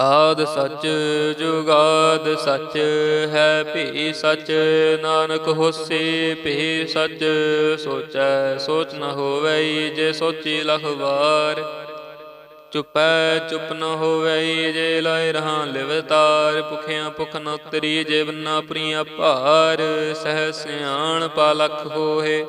ਆਦ ਸੱਚ ਜੁਗਾਦ ਸੱਚ ਹੈ, ਭੀ ਸੱਚ ਨਾਨਕ ਹੋਸੀ, ਭੀ ਸੱਚ ਸੋਚੈ, ਸੋਚ ਨ ਹੋਵੈ ਜੇ ਸੋਚੀ ਲਖਵਾਰ ਚੁਪੈ ਚੁਪ ਨ ਹੋਵਈ ਜੇ ਲਾਇ ਰਹਾ ਲਿਵਤਾਰ ਭੁਖਿਆ ਭੁਖ ਨ ਉਤਰੀ ਜੇ ਬੰਨਾ ਪ੍ਰੀਆ ਭਾਰ। ਸਹਿ ਸਿਆਣ ਪਾਲਖ ਹੋਏ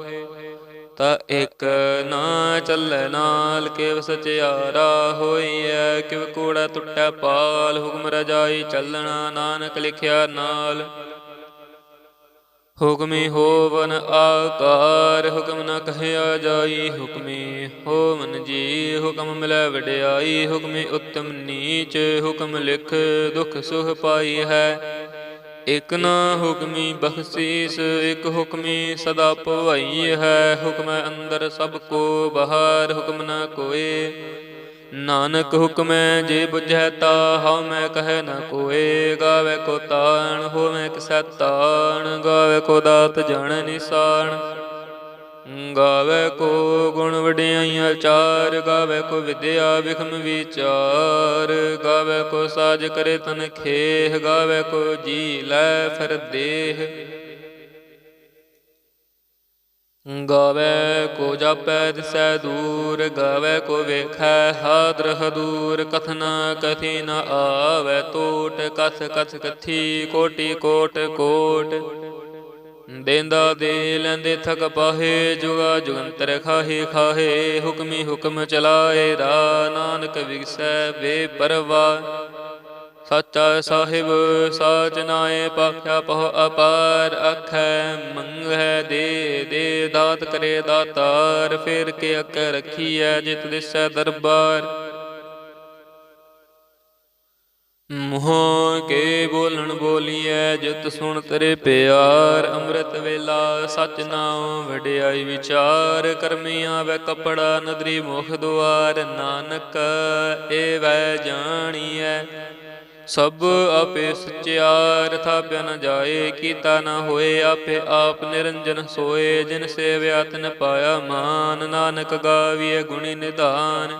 ਤਾ ਇਕ ਨਾ ਚੱਲੈ ਨਾਲ, ਕਿਵ ਸਚਿਆਰਾ ਹੋਈਐ, ਕਿਵ ਕੂੜਾ ਟੁੱਟੈ ਪਾਲ, ਹੁਕਮ ਰਜਾਈ ਚੱਲਣਾ ਨਾਨਕ ਲਿਖਿਆ ਨਾਲ। ਹੁਕਮੀ ਹੋਵਨ ਆਕਾਰ, ਹੁਕਮ ਨ ਕਹਿਆ ਜਾਈ, ਹੁਕਮੀ ਹੋਵਨ ਜੀ, ਹੁਕਮ ਮਿਲੈ ਵਡਿਆਈ, ਹੁਕਮੀ ਉੱਤਮ ਨੀਚ, ਹੁਕਮ ਲਿਖ ਦੁਖ ਸੁਖ ਪਾਈ ਹੈ। ਇਕ ਨਾ ਹੁਕਮੀ ਬਖਸ਼ੀਸ, ਇਕ ਹੁਕਮੀ ਸਦਾ ਭਵਾਈ ਹੈ। ਹੁਕਮ ਅੰਦਰ ਸਭ ਕੋ ਬਹਾਰ, ਹੁਕਮ ਨਾ ਕੋਏ। ਨਾਨਕ ਹੁਕਮੈ ਜੇ ਬੁਝੈ ਤਾ ਹਉ ਮੈਂ ਕਹੈ ਨ ਕੋਏ। ਗਾਵੇ ਕੋ ਤਾਣ ਹੋਵੇ ਕਿਸੈ ਤਾਣ ਗਾਵੇ ਕੋ ਦਾਤ ਜਾਣ ਨਿਸਾਨ। ਗਾਵੇ ਕੋ ਗੁਣ ਵਡਿਆਈਆਂ, ਚਾਰ ਗਾਵੇ ਕੋ ਵਿਦਿਆ, ਵਿਖਮ ਵਿਚਾਰ। ਗਾਵੇ ਕੋ ਸਾਜ ਕਰੇ ਤਨ ਖੇਹ, ਗਾਵੇ ਕੋ ਜੀ ਲੈ ਫਿਰ ਦੇਹ। ਗਾਵੇ ਕੋ ਜਾਪੈ ਦਿਸੈ ਦੂਰ, ਗਾਵੇ ਕੋ ਵੇਖੈ ਹਾਦਰ ਹਦੂਰ। ਕਥਨਾ ਕਥੀ ਨ ਆਵੇ ਟੋਟ ਕਥ ਕਥ ਕਥੀ, ਕੋਟੀ ਕੋਟ ਕੋਟ। ਦੇਂਦਾ ਦੇ ਲੈਂਦੇ ਥਕ ਪਾਹੇ, ਜੁਗਾ ਜੁਗੰਤਰ ਖਾਹੇ ਖਾਹੇ, ਹੁਕਮੀ ਹੁਕਮ ਚਲਾਏ, ਰਾ ਨਾਨਕ ਵਿਗਸੈ ਬੇਪਰਵਾ। ਸੱਚਾ ਸਾਹਿਬ, ਸਾਚ ਨਾਏ, ਪਾਖਿਆ ਪਹੁ ਅਪਾਰ ਅਖੈ ਮੰਗੈ ਦੇ ਦੇ, ਦਾਤ ਕਰੇ ਦਾਤਾਰ, ਫੇਰ ਕੇ ਅਕ ਰਖੀਐ, ਜਿਤ ਦਿਸੈ ਦਰਬਾਰ। ਮੋਹ ਕੇ ਬੋਲਣ ਬੋਲੀਐ, ਜਿਤ ਸੁਣ ਤੇਰੇ ਪਿਆਰ। ਅੰਮ੍ਰਿਤ ਵੇਲਾ ਸਚ ਨਾਮ ਵਡਿਆਈ ਵਿਚਾਰ। ਕਰਮੀ ਆਵੇ ਕਪੜਾ, ਨਦਰੀ ਮੁਖ ਦੁਆਰ। ਨਾਨਕ ਏ ਵੈ ਜਾਣੀਐ, ਸਭ ਆਪੇ ਸਚਿਆਰ। ਥਾਪਿਆ ਨ ਜਾਏ, ਕੀਤਾ ਨਾ ਹੋਏ, ਆਪੇ ਆਪ ਨਿਰੰਜਨ ਸੋਏ। ਜਿਨ ਸੇਵਿਆ ਤਿਨ ਪਾਇਆ ਮਾਨ, ਨਾਨਕ ਗਾਵੀਏ ਗੁਣੀ ਨਿਧਾਨ।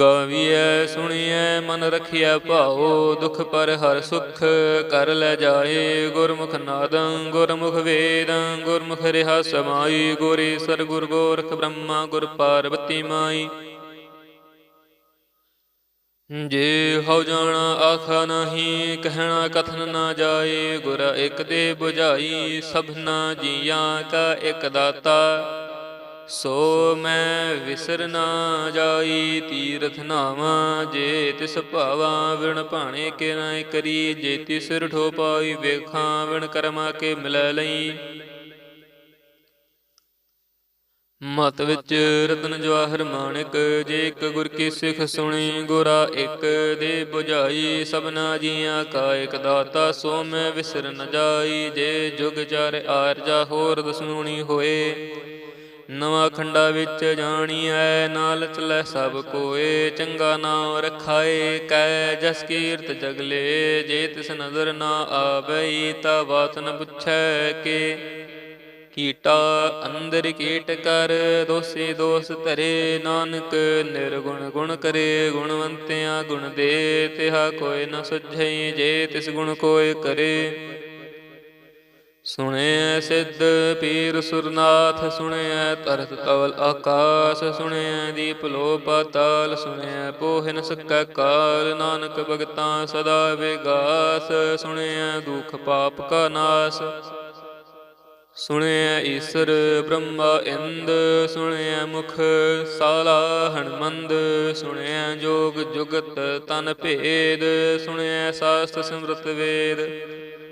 ਗਾਵੀਐ, ਸੁਣੀਐ, ਮਨ ਰਖਿਐ, ਭਾਉ, ਦੁਖ ਪਰ ਹਰ ਸੁਖ ਕਰ ਲੈ ਜਾਏ। ਗੁਰਮੁਖ ਨਾਦੰ, ਗੁਰਮੁਖ ਵੇਦੰ, ਗੁਰਮੁਖ ਰਿਹਾ ਸਮਾਈ। ਗੁਰੀ ਸਰ ਗੁਰ ਗੋਰਖ ਬ੍ਰਹਮਾ, ਗੁਰ ਪਾਰਵਤੀ ਮਾਈ। ਜੇ ਹਉ ਜਾਣਾ, ਆਖਾ ਨਹੀਂ, ਕਹਿਣਾ, ਕਥਨ ਨਾ ਜਾਏ। ਗੁਰ ਇਕ ਦੇ 부ਝਾਈ ਸਭਨਾ ਜੀਆਂ ਕਾ ਇਕ ਦਾਤਾ। ਸੋ ਮੈਂ ਵਿਸਰ ਨਾ ਜਾਈ, ਤੀਰਥ ਨਾਵਾ ਜੇ ਤਿਸ ਭਾਵਾ, ਵਿਣ ਭਾਣੇ ਕੇ ਨਾ ਕਰੀ, ਜੇ ਤਿਸ ਰਠੋ ਪਾਈ, ਵੇਖਾਂ, ਵਿਣ ਕਰਮਾ ਕੇ ਮਿਲੈ ਲਈ। ਮਤ ਵਿੱਚ ਰਤਨ ਜਵਾਹਰ ਮਾਣਿਕ, ਜੇ ਇੱਕ ਗੁਰ ਕੀ ਸਿੱਖ ਸੁਣੀ, ਗੁਰਾ ਇੱਕ ਦੇ 부ਝਾਈ ਸਭਨਾ ਜੀਆਂ ਕਾ ਇੱਕ ਦਾਤਾ, ਸੋ ਮੈਂ ਵਿਸਰ ਨ ਜਾਈ, ਜੇ ਜੁਗ ਚਾਰ ਆਰਜਾ, ਹੋਰ ਦਸੂਣੀ ਹੋਏ। ਨਵਾਂ ਖੰਡਾ ਵਿੱਚ ਜਾਣੀਐ ਨਾਲ ਚਲੈ ਸਭ ਕੋਏ, ਚੰਗਾ ਨਾਮ ਰਖਾਏ, ਕੈ ਜਸ ਕੀਰਤ ਜਗਲੇ ਜੇ ਤਿਸ ਨਜ਼ਰ ਨਾ ਆਵਈ, ਤਾ ਬਾਤ ਨ ਪੁੱਛੈ ਕੇ। ਕੀਟਾ ਅੰਦਰ ਕੀਟ ਕਰ, ਦੋਸੀ ਦੋਸ ਧਰੇ, ਨਾਨਕ ਨਿਰਗੁਣ ਗੁਣ ਕਰੇ, ਗੁਣਵੰਤਿਆਂ ਗੁਣ ਦੇ, ਤਿਹਾ ਕੋਈ ਨ ਸੁਝਈ, ਜੇ ਤਿਸ ਗੁਣ ਕੋਇ ਕਰੇ। ਸੁਣਿਐ ਸਿੱਧ ਪੀਰ ਸੁਰਨਾਥ ਸੁਣਿਐ ਤਰਤ ਤਵਲ ਆਕਾਸ ਸੁਣਿਐ ਦੀਪ ਲੋ ਪਾਤਾਲ ਸੁਣਿਐ ਪੋਹਿਨ ਨ ਸਕੈ ਕਾਲ, ਨਾਨਕ ਭਗਤਾਂ ਸਦਾ ਵਿਗਾਸ ਸੁਣਿਐ ਦੁਖ ਪਾਪ ਕਾ ਨਾਸ। ਸੁਣਿਐ ਈਸਰ ਬ੍ਰਹਮਾ ਇੰਦ ਸੁਣਿਐ ਮੁਖ ਸਾਲਾ ਹਣਮੰਦ ਸੁਣਿਐ ਜੋਗ ਜੁਗਤ ਤਨ ਭੇਦ ਸੁਣਿਐ ਸਾਸਤ ਸਿਮਰਤ ਵੇਦ।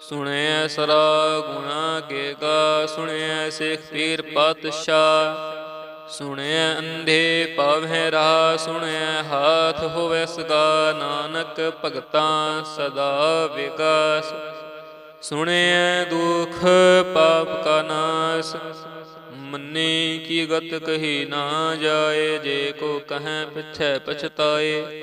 ਸੁਣਿਐ ਸਰਾ ਗੁਣਾ ਕੇ ਗਾ ਸੁਣਿਐ ਸਿਖ ਪੀਰ ਪਾਤਸ਼ਾਹ। ਸੁਣਿਐ ਅੰਧੇ ਪਾਵਹਿ ਰਾ, ਸੁਣਿਐ ਹਾਥ ਹੋਵੇ ਸਗਾ। ਨਾਨਕ ਭਗਤਾਂ ਸਦਾ ਵਿਕਾਸ। ਸੁਣਿਐ ਦੁਖ ਪਾਪ ਕਾ ਨਾਸ। ਮੰਨੇ ਕੀ ਗਤ ਕਹੀ ਨਾ ਜਾਏ, ਜੇ ਕੋ ਕਹੈ ਪਿਛੈ ਪਛਤਾਏ।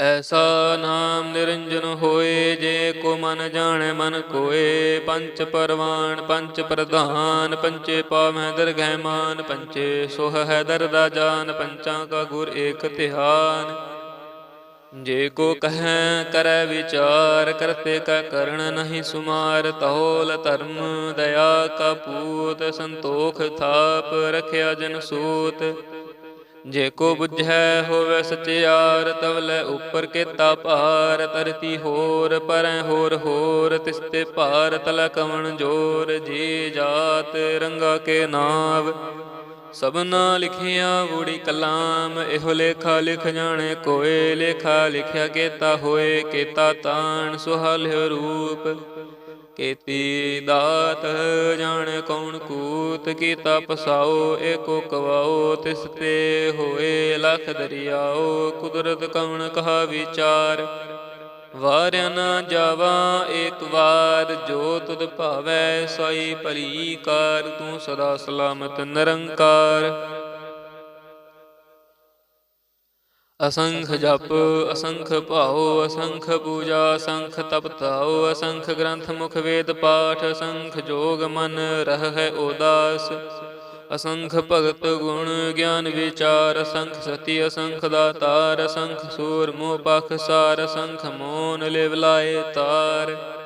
ਐਸਾ ਨਾਮ ਨਿਰੰਜਨ ਹੋਏ, ਜੇ ਕੋ ਮਨ ਜਾਣੈ, ਮਨ ਕੋਏ। ਪੰਚ ਪਰਵਾਨ ਪੰਚ ਪ੍ਰਧਾਨ, ਪੰਚੇ ਪਾਵੈ ਦਰਗਹਿ ਮਾਨ। ਪੰਚੇ ਸੁਹ ਹੈ ਦਰਦਾ ਜਾਨ, ਪੰਚਾਂ ਕਾ ਗੁਰ ਏਕ ਧਿਆਨ। ਜੇ ਕੋ ਕਹੈ, ਕਰੈ ਵਿਚਾਰ, ਕਰਤੇ ਕਾ ਕਰਣ ਨਹੀਂ ਸੁਮਾਰ। ਤਹੋਲ ਧਰਮ, ਦਇਆ ਕਾ ਪੂਤ, ਸੰਤੋਖ ਥਾਪ, ਰਖਿਆ ਜਨ ਸੂਤ। ਜੇ ਕੋ ਬੁਝੈ ਹੋਵੇ ਸਚਿਆਰ ਤਵਲੇ ਉਪਰ ਕੇਤਾ ਭਾਰ ਤਰਤੀ ਹੋਰ, ਪਰੈ ਹੋਰ ਹੋਰ ਤਿਸਤੇ ਭਾਰ, ਤਲ ਕਵਣ ਜੋਰ, ਜੀ ਜਾਤ, ਰੰਗਾ ਕੇ ਨਾਵ। ਸਭਨਾ ਲਿਖਿਆ ਬੂੜੀ ਕਲਾਮ, ਇਹੋ ਲੇਖਾ ਲਿਖ ਜਾਣੇ ਕੋਏ, ਲੇਖਾ ਲਿਖਿਆ ਕੇਤਾ ਹੋਏ, ਕੇਤਾ ਤਾਣ, ਸੁਹਾਲਿਓ ਰੂਪ। ਕੀਤੀ ਦਾਤ, ਜਾਣ ਕੌਣ ਕੂਤ ਕੀਤਾ ਪਸਾਓ ਏਕੋ ਕਵਾਓ ਤਿਸ ਤੇ ਹੋਏ ਲਖ ਦਰਿਆਓ ਕੁਦਰਤ ਕਵਣ ਕਹਾ ਵਿਚਾਰ? ਵਾਰਿਆ ਨਾ ਜਾਵਾ, ਏਕ ਵਾਰ ਜੋ ਤੁਧ ਭਾਵੈ, ਸੋਈ ਭਲੀ ਕਾਰ, ਤੂੰ ਸਦਾ ਸਲਾਮਤ ਨਿਰੰਕਾਰ। ਅਸੰਖ ਜਪ, ਅਸੰਖ ਭਾਉ, ਅਸੰਖ ਪੂਜਾ, ਅਸੰਖ ਤਪ ਤਾਉ ਅਸੰਖ ਗ੍ਰੰਥ ਮੁਖ ਵੇਦ ਪਾਠ, ਅਸੰਖ ਜੋਗ ਮਨ ਰਹਿ ਉਦਾਸ। ਅਸੰਖ ਭਗਤ ਗੁਣ ਗਿਆਨ ਵਿਚਾਰ, ਅਸੰਖ ਸਤੀ, ਅਸੰਖ ਦਾਤਾਰ, ਅਸੰਖ ਸੂਰ ਮੋਹ ਪਖ ਸਾਰ, ਅਸੰਖ ਮੋਨ ਲਿਵ ਲਾਏ ਤਾਰ।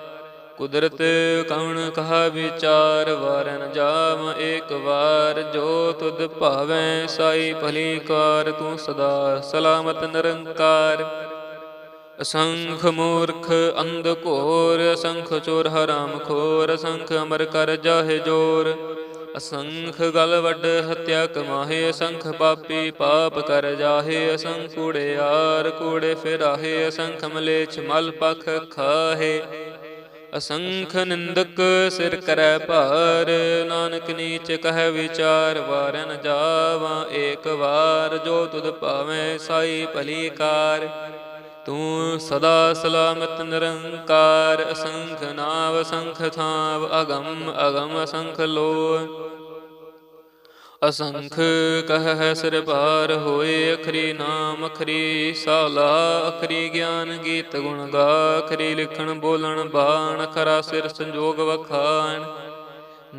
ਕੁਦਰਤ ਕਵਣ ਕਹਾ ਵਿਚਾਰ, ਵਾਰਨ ਜਾਮ ਏਕ ਵਾਰ। ਜੋ ਤੁਧ ਭਾਵੈ ਸਾਈ ਭਲੀ ਕਾਰ, ਤੂੰ ਸਦਾ ਸਲਾਮਤ ਨਿਰੰਕਾਰ। ਅਸੰਖ ਮੂਰਖ ਅੰਧ ਘੋਰ, ਅਸੰਖ ਚੋਰ ਹਰਾਮ ਖੋਰ, ਅਸੰਖ ਅਮਰ ਕਰ ਜਾਹੇ ਜੋਰ। ਅਸੰਖ ਗਲ ਵੱਡ ਹਤਿਆ ਕਮਾਹੇ, ਅਸੰਖ ਪਾਪੀ ਪਾਪ ਕਰ ਜਾਹੇ। ਅਸੰਖ ਕੂੜਿਆਰ ਕੂੜੇ ਫਿਰਾਹੇ, ਅਸੰਖ ਮਲੇਛ ਮਲ ਪਖ ਖਾਹੇ। ਅਸੰਖ ਨਿੰਦਕ ਸਿਰ ਕਰੈ ਭਾਰ, ਨਾਨਕ ਨੀਚ ਕਹਿ ਵਿਚਾਰ, ਵਾਰਨ ਜਾਵਾਂ ਏਕ ਵਾਰ, ਜੋ ਤੁਧ ਭਾਵੇਂ ਸਾਈ ਭਲੀ ਕਾਰ। ਤੂੰ ਸਦਾ ਸਲਾਮਤ ਨਿਰੰਕਾਰ, ਅਸੰਖ ਨਾਵ, ਅਸੰਖ ਥਾਵ, ਅਗੰਮ ਅਗੰਮ ਅਸੰਖ ਲੋ ਅਸੰਖ ਕਹ ਸਿਰ ਭਾਰ ਹੋਏ ਅਖਰੀ ਨਾਮ, ਅਖਰੀ ਸਾਲਾ, ਅਖਰੀ ਗਿਆਨ ਗੀਤ ਗੁਣ ਗਾ, ਅਖਰੀ ਲਿਖਣ ਬੋਲਣ ਬਾਣ ਅਖਰਾ ਸਿਰ ਸੰਜੋਗ ਵਖਾਣ।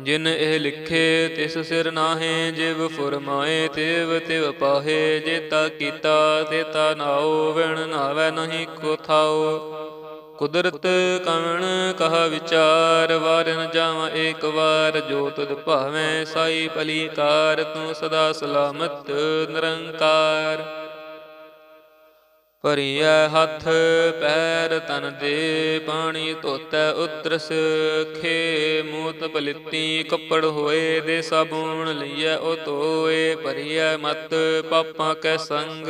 ਜਿਨ ਇਹ ਲਿਖੇ ਤਿਸ ਸਿਰ ਨਾਹੇ, ਜਿਵ ਫੁਰਮਾਏ ਤਿਵ ਤਿਵ ਪਾਹੇ, ਜੇਤਾ ਕੀਤਾ ਤੇ ਤਾ ਨਾਉ, ਵਿਣ ਨਾਵੇ ਨਹੀਂ ਕੋ ਥਾਉ। ਕੁਦਰਤ ਕਵਣ ਕਹਾ ਵਿਚਾਰ, ਵਾਰਨ ਜਾਵਾਂ ਏਕ ਵਾਰ, ਜੋ ਤੁਧ ਭਾਵੇਂ ਸਾਈ ਭਲੀ ਕਾਰ ਤੂੰ ਸਦਾ ਸਲਾਮਤ ਨਿਰੰਕਾਰ। ਭਰੀਐ ਹੱਥ ਪੈਰ ਤਨ ਦੇ, ਪਾਣੀ ਧੋਤੈ ਉਤਰਸ ਖੇ, ਮੂਤ ਪਲਿੱਤੀ ਕੱਪੜ ਹੋਏ ਦੇ ਸਾਬੂਣ ਲਈਐ, ਉਹ ਧੋਏ, ਭਰੀਐ ਮਤ ਪਾਪਾਂ ਕੈ ਸੰਗ।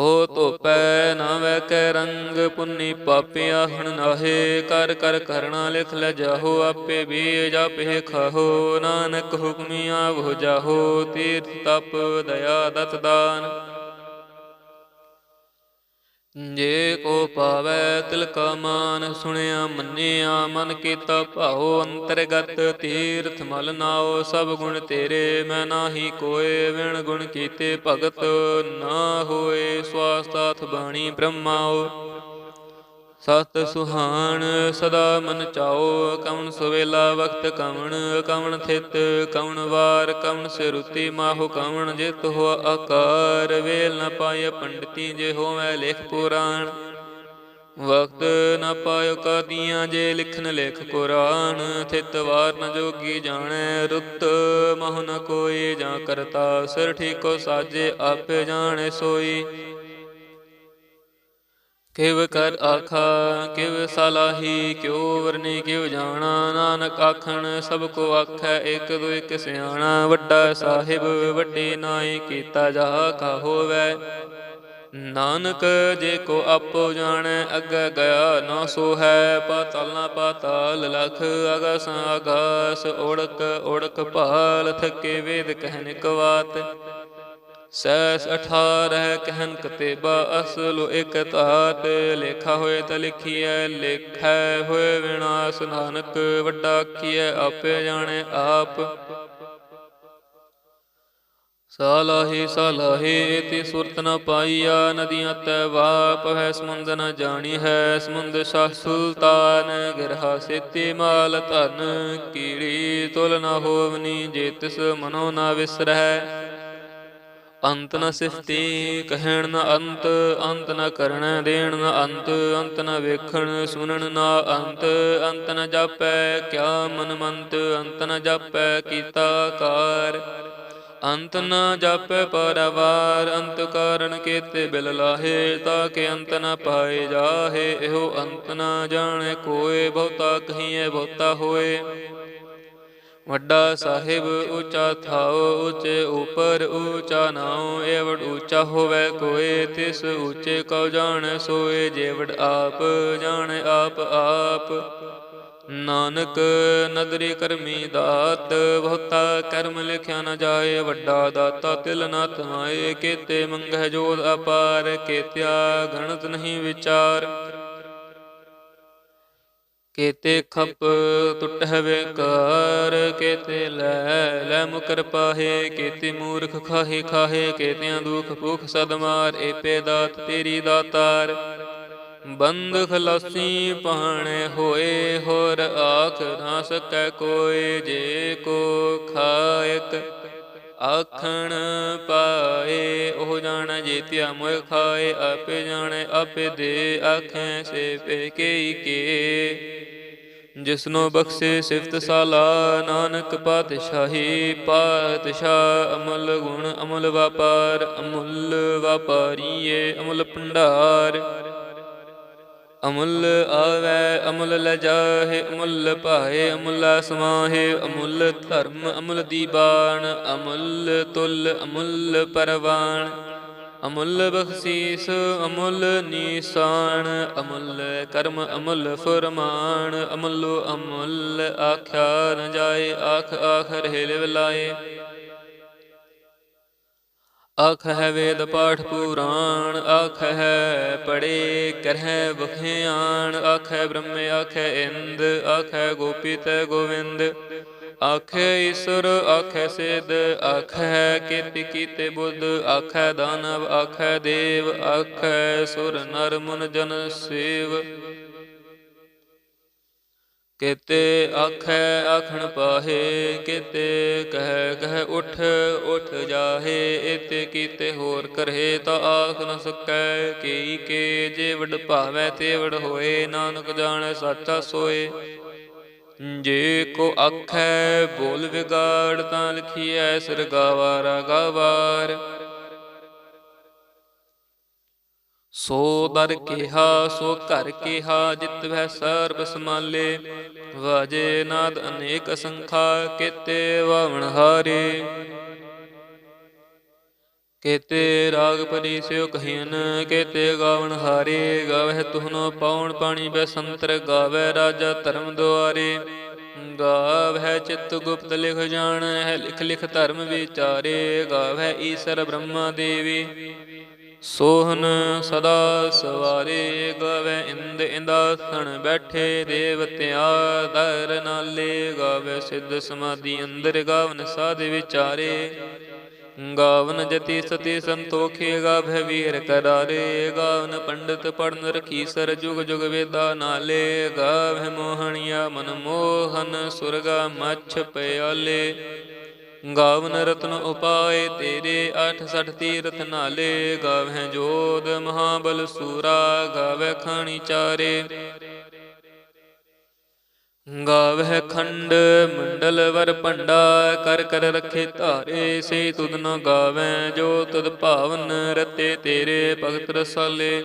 ਓ ਧੋਪੈ ਨਾ ਵੈ ਕੈ ਰੰਗ ਪੁੰਨੀ ਪਾਪਿਆ ਹਣ ਨਾਹੇ, ਕਰ ਕਰ ਕਰਣਾ ਲਿਖ ਲੈ ਜਾਹੋ, ਆਪੇ ਵੀ ਜਾਪੇ ਖਾਹੋ, ਨਾਨਕ ਹੁਕਮੀਆਂ ਹੋ ਜਾਹੋ, ਤੀਰਥ ਤਪ ਦਇਆ ਦਤ ਦਾਨ। ਜੇ ਕੋ ਪਾਵੈ ਤਿਲ ਕਾ ਮਾਨ, ਸੁਣਿਆ, ਮੰਨਿਆ, ਮਨ ਕੀਤਾ ਭਾਉ, ਅੰਤਰਗਤ ਤੀਰਥ ਮਲ ਨਾਉ, ਸਭ ਗੁਣ ਤੇਰੇ, ਮੈਂ ਨਾਹੀ ਕੋਏ, ਵਿਣ ਗੁਣ ਕੀਤੇ ਭਗਤ ਨਾ ਹੋਏ ਸਵਾਸਤਾਥ ਬਾਣੀ ਬ੍ਰਹਮਾਓ ਸਤ ਸੁਹਾਣ, ਸਦਾ ਮਨ ਚਾਓ, ਕਵਣ ਸੁਵੇਲਾ ਵਕਤ ਕਵਣ ਕਵਣ ਥਿਤ ਕਵਣ ਵਾਰ, ਕਵਣ ਸਿਰੁਤੀ ਮਾਹੁ, ਕਵਣ ਜਿਤ ਹੋ ਆਕਾਰ, ਵੇਲ ਨ ਪਾਏ ਪੰਡਤੀ ਜੇ ਹੋਵੇ ਲੇਖ ਪੁਰਾਣ। ਵਕਤ ਨ ਪਾਇਓ ਕਾਦੀਆਂ ਜੇ ਲਿਖਨ ਲੇਖ ਕੁਰਾਨ, ਥਿਤ ਵਾਰ ਨ ਜੋਗੀ ਜਾਣੈ ਰੁੱਤ, ਮਹੁ ਨ ਕੋਈ ਜਾਂ ਕਰਤਾ, ਸਿਰ ਠੀਕੋ ਸਾਜੇ ਆਪੇ ਜਾਣੈ ਸੋਈ। ਕਿਵ ਕਰ ਆਖਾ, ਕਿਵ ਸਲਾਹੀ ਕਿਉ ਵਰਨੀ, ਕਿਵ ਜਾਣਾ, ਨਾਨਕ ਆਖਣ, ਸਭ ਕੋ ਆਖੈ ਇਕ ਦੋ ਇਕ ਸਿਆਣਾ, ਵੱਡਾ ਸਾਹਿਬ ਵੱਡੀ ਨਾਈ ਕੀਤਾ ਜਾ ਕਾ ਹੋਵੇ। ਨਾਨਕ ਜੇ ਕੋ ਆਪੋ ਜਾਣੈ, ਅੱਗੇ ਗਿਆ ਨਾ ਸੋ ਹੈ ਪਾਤਲ ਨਾ ਪਾਤਾਲ ਲਖ, ਅਗਸ ਆਗਾਸ ਓੜਕ ਓੜਕ ਭਾਲ, ਥਕੇ ਵੇਦ ਕਹਿਨ ਕਵਾਤ। ਸੈਸ 18 ਕਹਿਨ ਕਤੇਬਾ, ਅਸਲ ਇਕ ਧਾਤ। ਲੇਖਾ ਹੋਏ ਤ ਲਿਖੀਐ, ਲੇਖੈ ਹੋਏ ਵਿਨਾਸ਼। ਨਾਨਕ ਵੱਡਾ ਕੀਐ ਆਪੇ ਜਾਣੇ ਆਪ। ਸਾਲਾਹੀ ਸਾਲਾਹੀ ਤੀ ਸੁਰਤ ਨ ਪਾਈਆ, ਨਦੀਆਂ ਤੈ ਵਾਪ ਹੈ, ਸਮੁੰਦ ਨ ਜਾਣੀ ਹੈ, ਸਮੁੰਦ ਸ਼ਾਹ ਸੁਲਤਾਨ। ਗਿਰਹਾ ਸੇਤੀ ਮਾਲ ਧਨ, ਕੀੜੀ ਤੁਲ ਨ ਹੋਵਨੀ, ਜੇ ਤਿਸ ਮਨੋ ਨ ਵਿਸਰਹਿ। ਅੰਤ ਨ ਸਿਫਤੀ ਕਹਿਣ ਨ ਅੰਤ ਅੰਤ ਨ ਕਰਣ ਦੇਣ ਨ ਅੰਤ ਅੰਤ ਨ ਵੇਖਣ ਸੁਣਨ ਨ ਅੰਤ ਅੰਤ ਨ ਜਾਪੈ ਕਿਆ ਮਨ ਮੰਤ, ਅੰਤ ਨ ਜਾਪੈ ਕੀਤਾ ਕਾਰ। ਅੰਤ ਨ ਜਾਪੈ ਪਰਵਾਰ, ਅੰਤ ਕਾਰਨ ਕੀਤੇ ਬਿਲ ਲਾਹੇ, ਤਾਂ ਕਿ ਅੰਤ ਨ ਪਾਏ ਜਾਹੇ, ਇਹੋ ਅੰਤ ਨ ਜਾਣੇ, ਕੋਏ ਬਹੁਤਾ ਕਹੀਏ ਬਹੁਤਾ ਹੋਏ। ਵੱਡਾ ਸਾਹਿਬ ਉੱਚਾ ਥਾਉ, ਉੱਚੇ ਉਪਰ ਉੱਚਾ ਨਾਉ ਏਵੜ ਉੱਚਾ ਹੋਵੇ ਕੋਏ ਤਿਸ ਉੱਚੇ ਕਉ ਜਾਣ, ਸੋਏ ਜੇਵੜ ਆਪ ਜਾਣੈ, ਆਪ ਆਪ। ਨਾਨਕ ਨਦਰੀ ਕਰਮੀ ਦਾਤ, ਬਹੁਤਾ ਕਰਮ ਲਿਖਿਆ ਨਾ ਜਾਏ, ਵੱਡਾ ਦਾਤਾ ਤਿਲ ਨਾ ਥਾਏ, ਕੀਤੇ ਮੰਗਹਿ ਜੋਤ ਅਪਾਰ, ਕੇਤਿਆ ਗਣਤ ਨਹੀਂ ਵਿਚਾਰ। ਕੇਤੇ ਖਪ ਟੁੱਟਹਿ ਵੇਕਾਰ ਕੇਤੇ ਲੈ ਲੈ ਮੁਕਰ ਪਾਹੇ, ਕੇਤੇ ਮੂਰਖ ਖਾਹੇ ਖਾਹੇ, ਕੇਤਿਆਂ ਦੁਖ ਭੁਖ ਸਦ ਏਪੇ ਦਾਤ ਤੇਰੀ ਦਾਤਾਰ। ਬੰਦ ਖਲਾਸੀ ਪਾਣੇ ਹੋਏ, ਹੋਰ ਆਖ ਨਾ ਸਕੈ ਕੋਈ, ਜੇ ਕੋ ਖਾਇਕ ਆਖਣ ਪਾਏ, ਉਹ ਜਾਣ ਜੀਤਿਆ ਮੋਇ ਖਾਏ, ਆਪੇ ਜਾਣੈ ਆਪੇ ਦੇ ਆਖੈ ਸੇ ਪੇ ਕੇ ਕੇ। ਜਿਸਨੋ ਬਖਸ਼ੇ ਸਿਫਤ ਸਾਲਾ, ਨਾਨਕ ਪਾਤਸ਼ਾਹੀ, ਪਾਤਸ਼ਾਹ ਅਮਲ ਗੁਣ ਅਮਲ ਵਪਾਰ, ਅਮੁੱਲ ਵਪਾਰੀਏ, ਅਮੁੱਲ ਭੰਡਾਰ। ਅਮੁੱਲ ਆਵੈ, ਅਮੁੱਲ ਲਜਾਹੇ, ਅਮੁੱਲ ਭਾਏ, ਅਮੁੱਲ ਸਮਾਹੇ, ਅਮੁੱਲ ਧਰਮ, ਅਮੁੱਲ ਦੀਬਾਨ ਅਮੁੱਲ ਤੁਲ, ਅਮੁੱਲ ਪਰਵਾਨ ਅਮੁੱਲ ਬਖਸ਼ੀਸ, ਅਮੁੱਲ ਨੀਸਾਨ ਅਮੁੱਲ ਕਰਮ, ਅਮੁੱਲ ਫਰਮਾਨ ਅਮੁੱਲੋ ਅਮੁੱਲ ਆਖਿਆ ਨ ਜਾਏ, ਆਖ ਆਖ ਰਹੇ ਲਿਵ ਲਾਏ। ਆਖ ਹੈ ਵੇਦ ਪਾਠ ਪੁਰਾਣ ਆਖ ਹੈ ਪੜੇ ਕਰਹਿ ਬਖਿਆਣ ਆਖ ਹੈ ਬ੍ਰਹਮ ਆਖ ਹੈ ਇੰਦ ਆਖ ਹੈ ਗੋਪੀ ਤੈ ਗੋਵਿੰਦ। ਆਖੇ ਈਸ਼ਰ ਆਖੇ ਸਿਧ ਆਖੇ ਕੀਰਤੀ ਕੀਤੇ ਬੁੱਧ ਆਖੇ ਦਾਨਵ ਆਖੇ ਦੇਵ ਆਖੇ ਸੁਰ ਨਰ ਮਨ ਜਨ ਸੇਵ। ਕਿਤੇ ਆਖੈ ਆਖਣ ਪਾਹੇ, ਕੇਤੇ ਕਹਿ ਕਹਿ ਉਠ ਉਠ ਜਾਹੇ ਇਤੇ ਕੀਤੇ ਹੋਰ ਕਰਹਿ ਤਾਂ ਆਖ ਨ ਸਕੈ ਕੀ ਕੇ ਜੇ ਵਡ ਭਾਵੈ ਤੇ ਵਡ ਹੋਏ, ਨਾਨਕ ਜਾਣੈ ਸਾਚਾ ਸੋਏ। ਜੇ ਕੋ ਆਖੈ ਬੋਲ ਵਿਗਾੜ ਤਾਂ ਲਿਖੀਐ, ਸਿਰ ਗਾਵਾਰ। ਸੋ ਦਰ ਕਿਹਾ, ਸੋ ਘਰ ਕਿਹਾ, ਜਿਤ ਵੈ ਸਰਬ ਸਮਾਲੇ ਵਾਜੇ ਨਾਦ ਅਨੇਕ ਸੰਖਾ, ਕੀਤੇ ਵਾਵਣ ਹਾਰੇ। ਕੇਤੇ ਰਾਗ ਪਰੀ ਸਿਓ ਕਹੀਨ ਕੇਤੇ ਗਾਵਣ ਹਾਰੇ। ਗਾਵਹਿ ਤੁਹਨੋ ਪਾਉਣ ਪਾਣੀ ਬੈ ਸੰਤਰ ਗਾਵੇ ਰਾਜਾ ਧਰਮ ਦੁਆਰੇ। ਗਾਵਹਿ ਚਿਤ ਗੁਪਤ ਲਿਖ ਜਾਣ, ਹੈ ਲਿਖ ਲਿਖ ਧਰਮ ਵਿਚਾਰੇ। ਗਾਵਹਿ ਈਸ਼ਰ ਬ੍ਰਹਮਾ ਦੇਵੀ। ਸੋਹਨ ਸਦਾ ਸਵਾਰੇ ਗਾਵੇ ਇੰਦ ਇੰਦਾਸਣ ਬੈਠੇ ਦੇਵਤਿਆ ਦਰ ਨਾਲੇ ਗਾਵੇ ਸਿੱਧ ਸਮਾਧੀ ਅੰਦਰ ਗਾਵਨ ਸਾਧ ਵਿਚਾਰੇ। ਗਾਵਨ ਜਤੀ ਸਤੀ ਸੰਤੋਖੇ ਗਾਭੈ ਵੀਰ ਕਰਾਰੇ, ਗਾਵਨ ਪੰਡਿਤ ਪੜਨ ਰਖੀ ਸਰ ਜੁਗ ਜੁਗ ਵੇਦਾ ਨਾਲੇ। ਗਾਵੈ ਮੋਹਣਿਆ ਮਨ ਮੋਹਨ ਸੁਰਗਾ ਮੱਛ ਪਿਆਲੇ। ਗਾਵਨ ਰਤਨ ਉਪਾਏ ਤੇਰੇ 68 ਤੀਰਥ ਨਾਲੇ, ਗਾਵਹਿ ਜੋਦ ਮਹਾਬਲ ਸੂਰਾ ਗਾਵੈ ਖਾਣੀ ਚਾਰੇ। ਗਾਵਹਿ ਖੰਡ ਮੰਡਲ ਵਰ ਪੰਡਾ ਕਰ ਕਰ ਰਖੇ ਧਾਰੇ, ਸੇ ਤੁਧ ਨ ਗਾਵੈ ਜੋ ਤੁਧ ਭਾਵਨ ਰਤੇ ਤੇਰੇ, ਭਗਤ ਰਸਾਲੇ।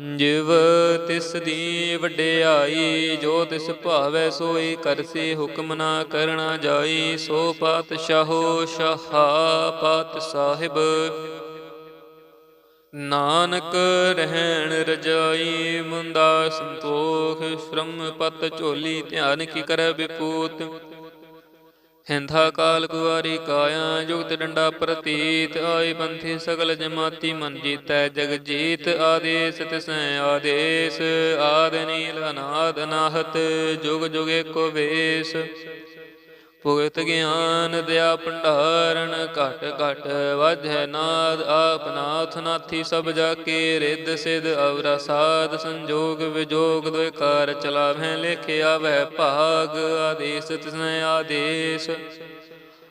ਜਿਵ ਤਿਸ ਦੀ ਵਡਿਆਈ, ਜੋ ਤਿਸ ਭਾਵੈ ਸੋਈ ਕਰਸੀ, ਹੁਕਮ ਨਾ ਕਰਣਾ ਜਾਈ, ਸੋ ਪਾਤਸ਼ਾਹੋ ਸ਼ਾਹਾ ਪਾਤ ਸਾਹਿਬ। ਨਾਨਕ ਰਹਿਣ ਰਜਾਈ ਮੁੰਦਾ ਸੰਤੋਖ ਸ਼ਰਮ ਪਤ ਝੋਲੀ, ਧਿਆਨ ਕੀ ਕਰੈ ਵਿਪੂਤ। ਹਿੰਥਾ ਕਾਲ ਕੁਵਾਰੀ ਕਾਇਆ, ਜੁਗਤ ਡੰਡਾ ਪ੍ਰਤੀਤ ਆਈ ਪੰਥੀ ਸਗਲ ਜਮਾਤੀ ਮਨ ਜੀਤੈ ਜਗ ਜੀਤ, ਆਦੇਸ ਤਿਸੈ ਆਦੇਸ, ਆਦ ਨੀਲ ਅਨਾਦ ਅਨਾਹਤ ਜੁਗ ਜੁਗ ਏਕੋ ਵੇਸ। ਭੁਗਤ ਗਿਆਨ ਦਿਆ ਭੰਡਾਰਨ, ਘਟ ਘਟ ਵਾਧੈ ਨਾਦ, ਆਪ ਨਾਥ ਨਾਥੀ ਸਭ ਜਾ ਕੇ ਰਿੱਧ ਸਿਧ ਅਵਰਾ ਸਾਧ, ਸੰਜੋਗ ਵਿਜੋਗ ਦੋਇ ਕਾਰ ਚਲਾਵੈ ਲਿਖਿਆ ਵਹਿ ਭਾਗ, ਆਦੇਸ ਤਿਸਨੇ ਆਦੇਸ।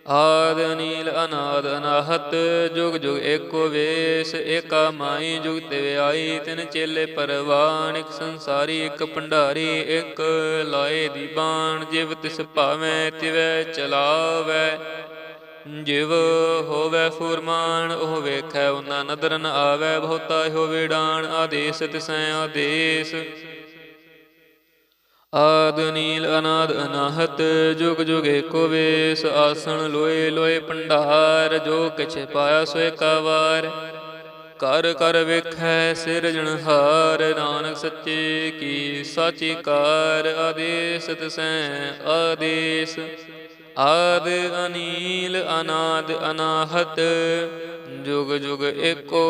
ਆਦ ਅਨੀਲ ਅਨਾਦ ਅਨਾਹਤ, ਜੁਗ ਜੁਗ ਏਕੋ ਵੇਸ, ਏਕਾ ਮਾਈ, ਜੁਗ ਤੇ ਆਈ, ਤਿਨ ਚੇਲੇ ਪਰਵਾਨ, ਇੱਕ ਸੰਸਾਰੀ, ਇੱਕ ਭੰਡਾਰੀ, ਇੱਕ ਲਾਏ ਦੀ ਬਾਣ, ਜਿਵ ਤਿਸ ਭਾਵੇਂ, ਤਿਵੈ ਚਲਾਵੈ। ਜਿਵ ਹੋਵੇ ਫੁਰਮਾਨ, ਉਹ ਵੇਖੈ, ਉਹਨਾਂ ਨਦਰ ਨ ਆਵੈ, ਬਹੁਤਾ ਹੋਵੇ ਡਾਣ ਆਦੇਸ ਤਿਸੈ ਆਦੇਸ। ਆਦ ਨੀਲ ਅਨਾਦ ਅਨਾਹਤ, ਜੁਗ ਜੁਗ ਏਕੋ ਵੇਸ, ਆਸਣ ਲੋਏ ਲੋਏ ਭੰਡਾਰ ਜੋ ਕਿਛ ਪਾਇਆ ਸੋ ਏਕਾ ਕਰ ਕਰ ਵੇਖੈ ਸਿਰਜਣਹਾਰ ਨਾਨਕ ਸੱਚੇ ਕੀ ਸਾਚੀ ਕਾਰ, ਆਦੇਸ ਤਸੈ ਆਦੇਸ। ਆਦ ਅਨੀਲ ਅਨਾਦ ਅਨਾਹਤ, ਜੁਗ ਜੁਗ ਏਕੋ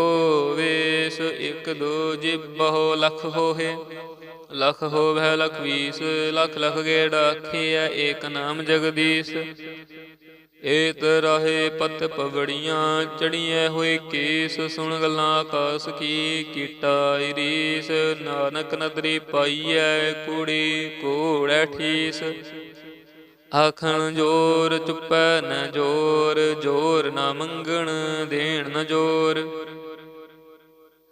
ਵੇਸ, ਇਕ ਦੋ ਜਿਬਹੁ ਲਖ ਹੋਏ ਲਖ ਹੋਵੈ ਲਖ ਵੀਸ ਲਖ ਲਖ ਗੇੜ ਆਖੀਐ ਏਕ ਨਾਮ ਜਗਦੀਸ਼। ਏਤ ਰਹੇ ਪਤ ਪਵੜੀਆਂ, ਚੜੀਐ ਹੋਏ ਕੇਸ, ਸੁਣ ਗੱਲਾਂ ਆਕਾਸ ਕੀ, ਕੀਟਾ ਰੀਸ ਨਾਨਕ ਨਦਰੀ ਪਾਈਐ ਕੂੜੀ ਕੋੜੈ ਠੀਸ। ਆਖਣ ਜੋਰ ਚੁੱਪੈ ਨ ਜੋਰ ਜੋਰ ਨਾ ਮੰਗਣ, ਦੇਣ ਨ ਜੋਰ।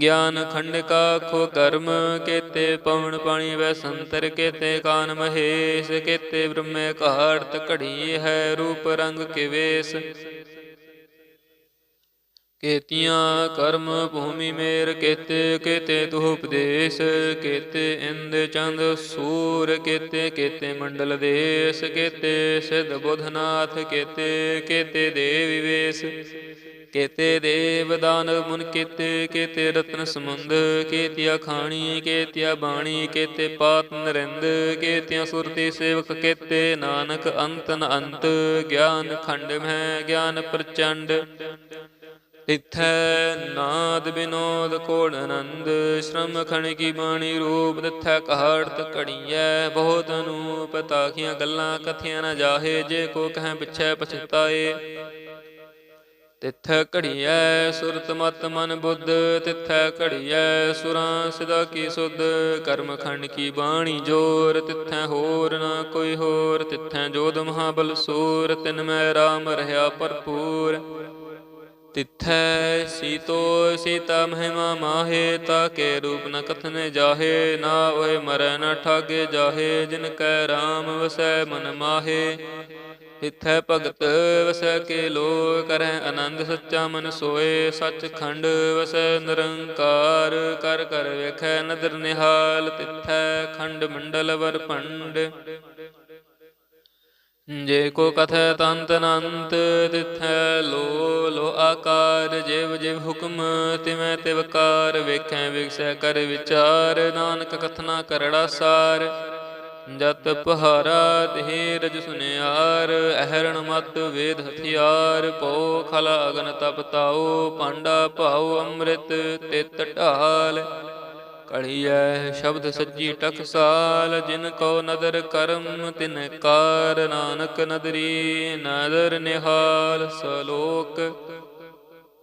ਗਿਆਨ ਖੰਡ ਕਾ ਖੋ ਕਰਮ, ਕੇਤੇ ਪਵਨ ਪਾਣੀ ਵੈ ਸੰਤਰ, ਕੇਤੇ ਕਾਨ ਮਹੇਸ਼, ਕੇਤੇ ਬ੍ਰਹਮੇ ਘਾੜਤ, ਘੜੀ ਹੈ ਰੂਪ ਰੰਗ ਕਿਵੇਸ਼। ਕੇਤੀਆਂ ਕਰਮ ਭੂਮੀ ਮੇਰ, ਕੇਤੇ ਕੇਤੇ ਤੁਹ ਉਪਦੇਸ਼, ਕੇਤੇ ਇੰਦ ਚੰਦ ਸੂਰ, ਕੇਤੇ ਕੇਤੇ ਮੰਡਲ ਦੇਸ, ਕੇਤੇ ਸਿਧ ਬੁਧਨਾਥ, ਕੇਤੇ ਕੇਤੇ ਦੇਵ ਵੇਸ ਕੇਤੇ ਦੇਵ ਦਾਨਵ ਮੁਨ ਕੇਤੇ ਕੇਤੇ ਰਤਨ ਸਮੁੰਦ ਕੇਤਿਆ ਖਾਣੀ, ਕੇਤਿਆ ਬਾਣੀ, ਕੇਤੇ ਪਾਤ ਨਰਿੰਦ, ਕੇਤਿਆ ਸੁਰਤੀ ਸੇਵਕ ਕੇਤੇ ਨਾਨਕ ਅੰਤ ਨ ਅੰਤ, ਗਿਆਨ ਖੰਡ ਮਹਿ, ਗਿਆਨ ਪ੍ਰਚੰਡ। ਤਿਥੈ ਨਾਦ ਬਿਨੋਦ ਕੋੜ ਆਨੰਦ, ਸ਼ਰਮ ਖਣ ਕੀ ਬਾਣੀ ਰੂਪ ਤਿਥੈ ਕਹਾੜਤ ਘੜੀਐ। ਬਹੁਤ ਅਨੂਪ ਤਾਖੀਆਂ ਗੱਲਾਂ ਕਥੀਆਂ ਨਾ ਜਾਹੇ, ਜੇ ਕੋ ਕਹੈ ਪਿਛੈ ਪਛਤਾਏ। ਤਿਥੈ ਘੜੀਐ ਸੁਰਤ ਮਤ ਮਨ ਬੁੱਧ, ਤਿਥੈ ਘੜੀਐ ਸੁਰਾਂ ਸਿਦਾ ਕੀ ਸੁਧ। ਕਰਮ ਖੰਡ ਕੀ ਬਾਣੀ ਜੋਰ, ਤਿਥੈ ਹੋਰ ਨਾ ਕੋਈ ਹੋਰ। ਤਿਥੈ ਜੋਧ ਮਹਾਬਲ ਸੂਰ, ਤਿਨ ਮੈਂ ਰਾਮ ਰਹਾ ਭਰਪੂਰ। ਤਿਥੈ ਸੀਤੋ ਸੀਤਾ ਮਹਿਮਾ ਮਾਹੇ, ਤਾ ਕੇ ਰੂਪ ਨ ਕਥਨੇ ਜਾਹੇ। ਨਾ ਓਏ ਮਰੈ ਨ ਠਾਗੇ ਜਾਹੇ, ਜਿਨ ਕੈ ਰਾਮ ਵਸੈ ਮਨ ਮਾਹੇ। ਤਿਥੈ ਭਗਤ ਵਸੈ ਕੇ ਲੋ ਕਰੈ ਆਨੰਦ ਸੱਚਾ ਮਨ ਸੋਏ ਸੱਚ ਖੰਡ ਵਸੈ ਨਿਰੰਕਾਰ, ਕਰ ਕਰ ਵੇਖੈ ਨਦਰ ਨਿਹਾਲ, ਤਿਥੈ ਖੰਡ ਮੰਡਲ ਵਰ ਭੰਡ। ਜੇ ਕੋ ਕਥੈ ਤੰਤ ਅਨੰਤ, ਤਿਥੈ ਲੋ ਲੋ ਆਕਾਰ, ਜਿਵ ਜਿਵ ਹੁਕਮ, ਤਿਵੈ ਤਿਵਕਾਰ ਵੇਖੈ ਵਿਗਸੈ ਕਰ ਵਿਚਾਰ, ਨਾਨਕ ਕਥਨਾ ਕਰੜਾ ਸਾਰ। ਜਤ ਪਹਾਰਾ ਦੇਹ ਰਜ ਸੁਨਿਆਰ, ਅਹਰਣ ਮਤ ਵੇਦ ਹਥਿਆਰ, ਪਉ ਖਲ ਅਗਨ ਤਪ ਤਾਉ ਪਾਂਡਾ ਭਾਉ ਅੰਮ੍ਰਿਤ ਤਿਤ ਢਾਲ। ਕੜੀਐ ਸ਼ਬਦ ਸੱਜੀ ਟਕਸਾਲ ਜਿਨ ਕੋ ਨਦਰ ਕਰਮ ਤਿਨ ਕਾਰ, ਨਾਨਕ ਨਦਰੀ ਨਦਰ ਨਿਹਾਲ, ਸਲੋਕ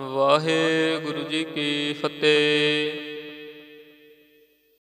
ਵਾਹਿਗੁਰੂ ਜੀ ਕੀ ਫਤਿਹ।